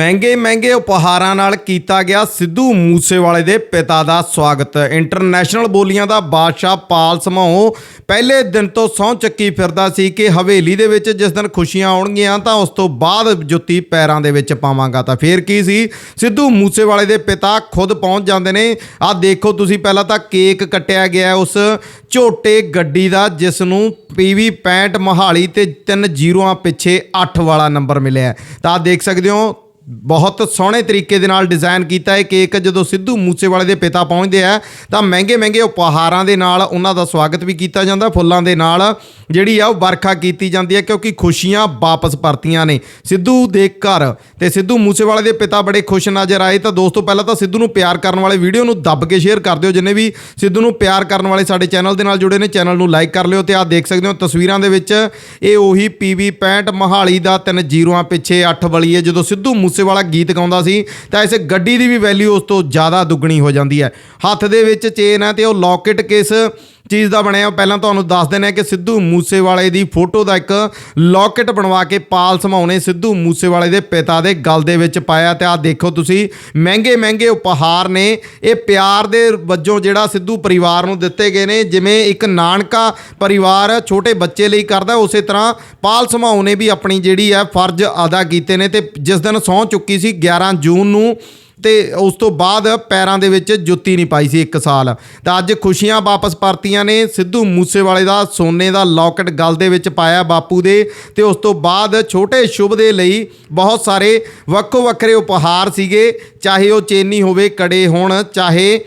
ਮਹਿੰਗੇ ਮਹਿੰਗੇ ਉਪਹਾਰਾਂ ਨਾਲ ਕੀਤਾ ਗਿਆ ਸਿੱਧੂ ਮੂਸੇਵਾਲੇ ਦੇ ਪਿਤਾ ਦਾ ਸਵਾਗਤ। ਇੰਟਰਨੈਸ਼ਨਲ ਬੋਲੀਆਂ ਦਾ ਬਾਦਸ਼ਾਹ ਪਾਲ ਸਮਾਉ ਪਹਿਲੇ ਦਿਨ ਤੋਂ ਸਹੁੰ ਚੱਕੀ ਫਿਰਦਾ ਸੀ ਕਿ ਹਵੇਲੀ ਦੇ ਵਿੱਚ ਜਿਸ ਦਿਨ ਖੁਸ਼ੀਆਂ ਆਉਣਗੀਆਂ ਤਾਂ ਉਸ ਤੋਂ ਬਾਅਦ ਜੁੱਤੀ ਪੈਰਾਂ ਦੇ ਵਿੱਚ ਪਾਵਾਂਗਾ। ਤਾਂ ਫੇਰ ਕੀ ਸੀ? ਸਿੱਧੂ ਮੂਸੇਵਾਲੇ ਦੇ ਪਿਤਾ ਖੁਦ ਪਹੁੰਚ ਜਾਂਦੇ ਨੇ। ਆਹ ਦੇਖੋ ਤੁਸੀਂ ਪਹਿਲਾਂ ਤਾਂ ਕੇਕ ਕੱਟਿਆ ਗਿਆ ਉਸ ਝੋਟੇ ਗੱਡੀ ਦਾ ਜਿਸ ਨੂੰ ਪੀਵੀ 65 ਮੋਹਾਲੀ ਤੇ ਤਿੰਨ ਜ਼ੀਰੋਆਂ ਪਿੱਛੇ 8 ਵਾਲਾ ਨੰਬਰ ਮਿਲਿਆ। ਤਾਂ ਆਹ ਦੇਖ ਸਕਦੇ ਹੋ ਬਹੁਤ ਸੋਹਣੇ ਤਰੀਕੇ ਦੇ ਨਾਲ ਡਿਜ਼ਾਈਨ ਕੀਤਾ ਹੈ ਕੇਕ। ਜਦੋਂ ਸਿੱਧੂ ਮੂਸੇਵਾਲੇ ਦੇ ਪਿਤਾ ਪਹੁੰਚਦੇ ਆ, ਤਾਂ ਮਹਿੰਗੇ ਮਹਿੰਗੇ ਉਪਹਾਰਾਂ ਦੇ ਨਾਲ ਉਹਨਾਂ ਦਾ ਸਵਾਗਤ ਵੀ ਕੀਤਾ ਜਾਂਦਾ। ਫੁੱਲਾਂ ਦੇ ਨਾਲ ਜਿਹੜੀ ਆ, ਉਹ ਵਰਖਾ ਕੀਤੀ ਜਾਂਦੀ ਹੈ ਕਿਉਂਕਿ ਖੁਸ਼ੀਆਂ ਵਾਪਸ ਪਰਤੀਆਂ ਨੇ। ਸਿੱਧੂ ਦੇ ਘਰ ਤੇ ਸਿੱਧੂ ਮੂਸੇਵਾਲੇ ਦੇ ਪਿਤਾ ਬੜੇ ਖੁਸ਼ ਨਜ਼ਰ ਆਏ। ਤਾਂ ਦੋਸਤੋ, ਪਹਿਲਾਂ ਤਾਂ ਸਿੱਧੂ ਨੂੰ ਪਿਆਰ ਕਰਨ ਵਾਲੇ ਵੀਡੀਓ ਨੂੰ ਦੱਬ ਕੇ ਸ਼ੇਅਰ ਕਰ ਦਿਓ। ਜਿੰਨੇ ਵੀ ਸਿੱਧੂ ਨੂੰ ਪਿਆਰ ਕਰਨ ਵਾਲੇ ਸਾਡੇ ਚੈਨਲ ਦੇ ਨਾਲ ਜੁੜੇ ਨੇ, ਚੈਨਲ ਨੂੰ ਲਾਈਕ ਕਰ ਲਿਓ ਤੇ ਆਹ ਦੇਖ ਸਕਦੇ ਹੋ ਤਸਵੀਰਾਂ ਦੇ ਵਿੱਚ। ਇਹ ਉਹੀ ਪੀਵੀ 65 ਮਹਾਲੀ ਦਾ ਤਿੰਨ ਜ਼ੀਰੋਆਂ ਪਿੱਛੇ 8 ਵਾਲੀ ਹੈ। ਜਦੋਂ ਸਿੱਧੂ ਮੂਸੇਵਾਲਾ ਗੀਤ ਗਾਉਂਦਾ ਸੀ, ਤਾਂ ਇਸ ਗੱਡੀ ਦੀ ਵੀ ਵੈਲਿਊ ਉਸ ਤੋਂ ਜ਼ਿਆਦਾ ਦੁੱਗਣੀ ਹੋ ਜਾਂਦੀ ਹੈ। ਹੱਥ ਦੇ ਵਿੱਚ ਚੇਨ ਹੈ ਤੇ ਉਹ ਲੌਕਟ ਕਿਸ ਚੀਜ਼ ਦਾ ਬਣਿਆ। ਪਹਿਲਾਂ ਤੁਹਾਨੂੰ ਦੱਸ ਦਿੰਦੇ ਹਾਂ ਕਿ ਸਿੱਧੂ ਮੂਸੇਵਾਲੇ ਦੀ ਫੋਟੋ ਦਾ ਇੱਕ ਲੌਕਟ ਬਣਵਾ ਕੇ ਪਾਲ ਸਮਾਉਣੇ ਸਿੱਧੂ ਮੂਸੇਵਾਲੇ ਦੇ ਪਿਤਾ ਦੇ ਗਲ ਦੇ ਵਿੱਚ ਪਾਇਆ ਤੇ ਆਹ ਦੇਖੋ ਤੁਸੀਂ, ਮਹਿੰਗੇ ਮਹਿੰਗੇ ਉਪਹਾਰ ਨੇ। ਇਹ ਪਿਆਰ ਦੇ ਵਜੋਂ ਜਿਹੜਾ ਸਿੱਧੂ ਪਰਿਵਾਰ ਨੂੰ ਦਿੱਤੇ ਗਏ ਨੇ, ਜਿਵੇਂ ਇੱਕ ਨਾਨਕਾ ਪਰਿਵਾਰ ਛੋਟੇ ਬੱਚੇ ਲਈ ਕਰਦਾ, ਉਸੇ ਤਰ੍ਹਾਂ ਪਾਲ ਸਮਾਉ ਨੇ ਵੀ ਆਪਣੀ ਜਿਹੜੀ ਹੈ ਫਰਜ਼ ਅਦਾ ਕੀਤੇ ਨੇ ਤੇ ਜਿਸ ਦਿਨ ਸਹੁੰ ਚੁੱਕੀ ਸੀ 11 ਜੂਨ ਨੂੰ ਤੇ ਉਸ ਤੋਂ ਬਾਅਦ ਪੈਰਾਂ ਦੇ ਵਿੱਚ ਜੁੱਤੀ ਨਹੀਂ ਪਾਈ ਸੀ ਇੱਕ ਸਾਲ। ਤਾਂ ਅੱਜ ਖੁਸ਼ੀਆਂ ਵਾਪਸ ਪਰਤੀਆਂ ਨੇ। ਸਿੱਧੂ ਮੂਸੇਵਾਲੇ ਦਾ ਸੋਨੇ ਦਾ ਲੌਕਟ ਗਲ ਦੇ ਵਿੱਚ ਪਾਇਆ ਬਾਪੂ ਦੇ ਤੇ ਉਸ ਤੋਂ ਬਾਅਦ ਛੋਟੇ ਸ਼ੁਭ ਦੇ ਲਈ ਬਹੁਤ ਸਾਰੇ ਵੱਖੋ ਵੱਖਰੇ ਉਪਹਾਰ ਸੀਗੇ। ਚਾਹੇ ਉਹ ਚੇਨੀ ਹੋਵੇ, ਕੜੇ ਹੋਣ, ਚਾਹੇ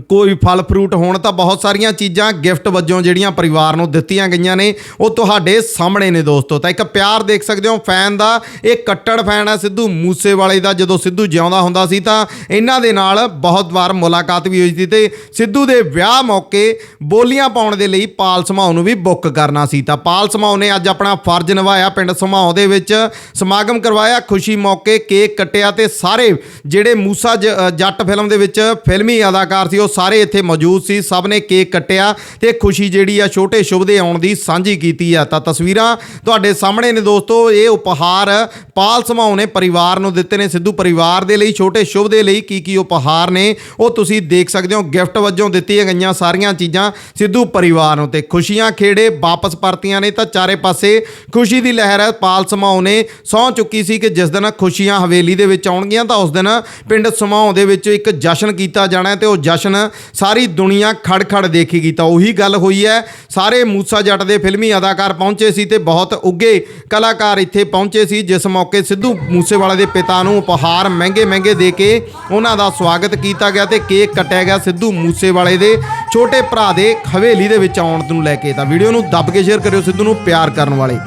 ਕੋਈ ਫਲ ਫਰੂਟ ਹੋਣ ਤਾਂ ਬਹੁਤ ਸਾਰੀਆਂ ਚੀਜ਼ਾਂ ਗਿਫਟ ਵਜੋਂ ਜਿਹੜੀਆਂ ਪਰਿਵਾਰ ਨੂੰ ਦਿੱਤੀਆਂ ਗਈਆਂ ਨੇ, ਉਹ ਤੁਹਾਡੇ ਸਾਹਮਣੇ ਨੇ ਦੋਸਤੋ। ਤਾਂ ਇੱਕ ਪਿਆਰ ਦੇਖ ਸਕਦੇ ਹੋ, ਫੈਨ ਦਾ, ਇਹ ਕੱਟੜ ਫੈਨ ਹੈ ਸਿੱਧੂ, ਮੂਸੇਵਾਲੇ ਦਾ, ਜਦੋਂ ਸਿੱਧੂ ਜਿਉਂਦਾ ਹੁੰਦਾ ਸੀ ਤਾਂ ਇਹਨਾਂ ਦੇ ਨਾਲ ਬਹੁਤ ਵਾਰ ਮੁਲਾਕਾਤ ਵੀ ਹੋਈ ਸੀ ਤੇ ਸਿੱਧੂ ਦੇ ਵਿਆਹ ਮੌਕੇ ਬੋਲੀਆਂ ਪਾਉਣ ਦੇ ਲਈ ਪਾਲ ਸਮਾਉ ਨੂੰ ਵੀ ਬੁੱਕ ਕਰਨਾ ਸੀ। ਤਾਂ ਪਾਲ ਸਮਾਉ ਨੇ ਅੱਜ ਆਪਣਾ ਫਰਜ਼ ਨਿਭਾਇਆ, ਪਿੰਡ ਸਮਾਉ ਦੇ ਵਿੱਚ ਸਮਾਗਮ ਕਰਵਾਇਆ, ਖੁਸ਼ੀ ਮੌਕੇ ਕੇਕ ਕੱਟਿਆ ਤੇ ਸਾਰੇ ਜਿਹੜੇ ਮੂਸਾ ਜ- ਜੱਟ ਫਿਲਮ ਦੇ ਵਿੱਚ ਫਿਲਮੀ ਅਦਾਕਾਰ ਸੀ ਉਹ ਸਾਰੇ ਇੱਥੇ ਮੌਜੂਦ ਸੀ, ਸਭ ਨੇ ਕੇਕ ਕੱਟਿਆ ਤੇ ਖੁਸ਼ੀ ਜਿਹੜੀ ਆ ਛੋਟੇ ਸ਼ੁਭ ਦੇ ਆਉਣ ਦੀ ਸਾਂਝੀ ਕੀਤੀ ਆ। ਤਾਂ ਤਸਵੀਰਾਂ ਤੁਹਾਡੇ ਸਾਹਮਣੇ ਨੇ ਦੋਸਤੋ, ਇਹ ਉਪਹਾਰ ਪਾਲ ਸਮਾਉ ਨੇ, ਪਰਿਵਾਰ ਨੂੰ ਦਿੱਤੇ ਨੇ, ਸਿੱਧੂ ਪਰਿਵਾਰ ਦੇ ਲਈ, ਛੋਟੇ ਸ਼ੁਭ ਦੇ ਲਈ ਕੀ ਕੀ ਉਪਹਾਰ ਨੇ, ਉਹ ਤੁਸੀਂ ਦੇਖ ਸਕਦੇ ਹੋ, ਗਿਫਟ ਵਜੋਂ ਦਿੱਤੀਆਂ ਗਈਆਂ ਸਾਰੀਆਂ ਚੀਜ਼ਾਂ ਸਿੱਧੂ ਪਰਿਵਾਰ ਨੂੰ ਤੇ ਖੁਸ਼ੀਆਂ ਖੇੜੇ ਵਾਪਸ ਪਰਤੀਆਂ ਨੇ, ਤਾਂ ਚਾਰੇ ਪਾਸੇ ਖੁਸ਼ੀ ਦੀ ਲਹਿਰ ਹੈ ਪਾਲ ਸਮਾਉ ਨੇ, ਸਹੁੰ ਚੁੱਕੀ ਸੀ ਕਿ ਜਿਸ ਦਿਨ ਖੁਸ਼ੀਆਂ ਹਵੇਲੀ ਦੇ ਵਿੱਚ ਆਉਣਗੀਆਂ, ਤਾਂ ਉਸ ਦਿਨ ਪਿੰਡ ਸਮਾਉ ਦੇ ਵਿੱਚ ਇੱਕ ਜਸ਼ਨ ਕੀਤਾ ਜਾਣਾ ਹੈ ਤੇ ਉਹ ਜਸ਼ਨ ਸਾਰੀ ਦੁਨੀਆ ਖੜ-ਖੜ ਦੇਖੇਗੀ, ਤਾਂ ਉਹੀ ਗੱਲ ਹੋਈ ਹੈ। ਸਾਰੇ ਮੂਸਾ ਜੱਟ ਦੇ ਫਿਲਮੀ ਅਦਾਕਾਰ ਪਹੁੰਚੇ ਸੀ ਤੇ ਬਹੁਤ ਉੱਗੇ ਕਲਾਕਾਰ ਇੱਥੇ ਪਹੁੰਚੇ ਸੀ, ਜਿਸ ਮੌਕੇ ਸਿੱਧੂ ਮੂਸੇਵਾਲੇ ਦੇ ਪਿਤਾ ਨੂੰ ਉਪਹਾਰ ਮਹਿੰਗੇ-ਮਹਿੰਗੇ ਦੇ ਕੇ ਉਹਨਾਂ ਦਾ ਸਵਾਗਤ ਕੀਤਾ ਗਿਆ ਤੇ ਕੇਕ ਕੱਟਿਆ ਗਿਆ ਸਿੱਧੂ ਮੂਸੇਵਾਲੇ ਦੇ ਛੋਟੇ ਭਰਾ ਦੇ ਹਵੇਲੀ ਦੇ ਵਿੱਚ ਆਉਣ ਨੂੰ ਲੈ ਕੇ। ਤਾਂ ਵੀਡੀਓ ਨੂੰ ਦੱਬ ਕੇ ਸ਼ੇਅਰ ਕਰਿਓ ਸਿੱਧੂ ਨੂੰ ਪਿਆਰ ਕਰਨ ਵਾਲੇ।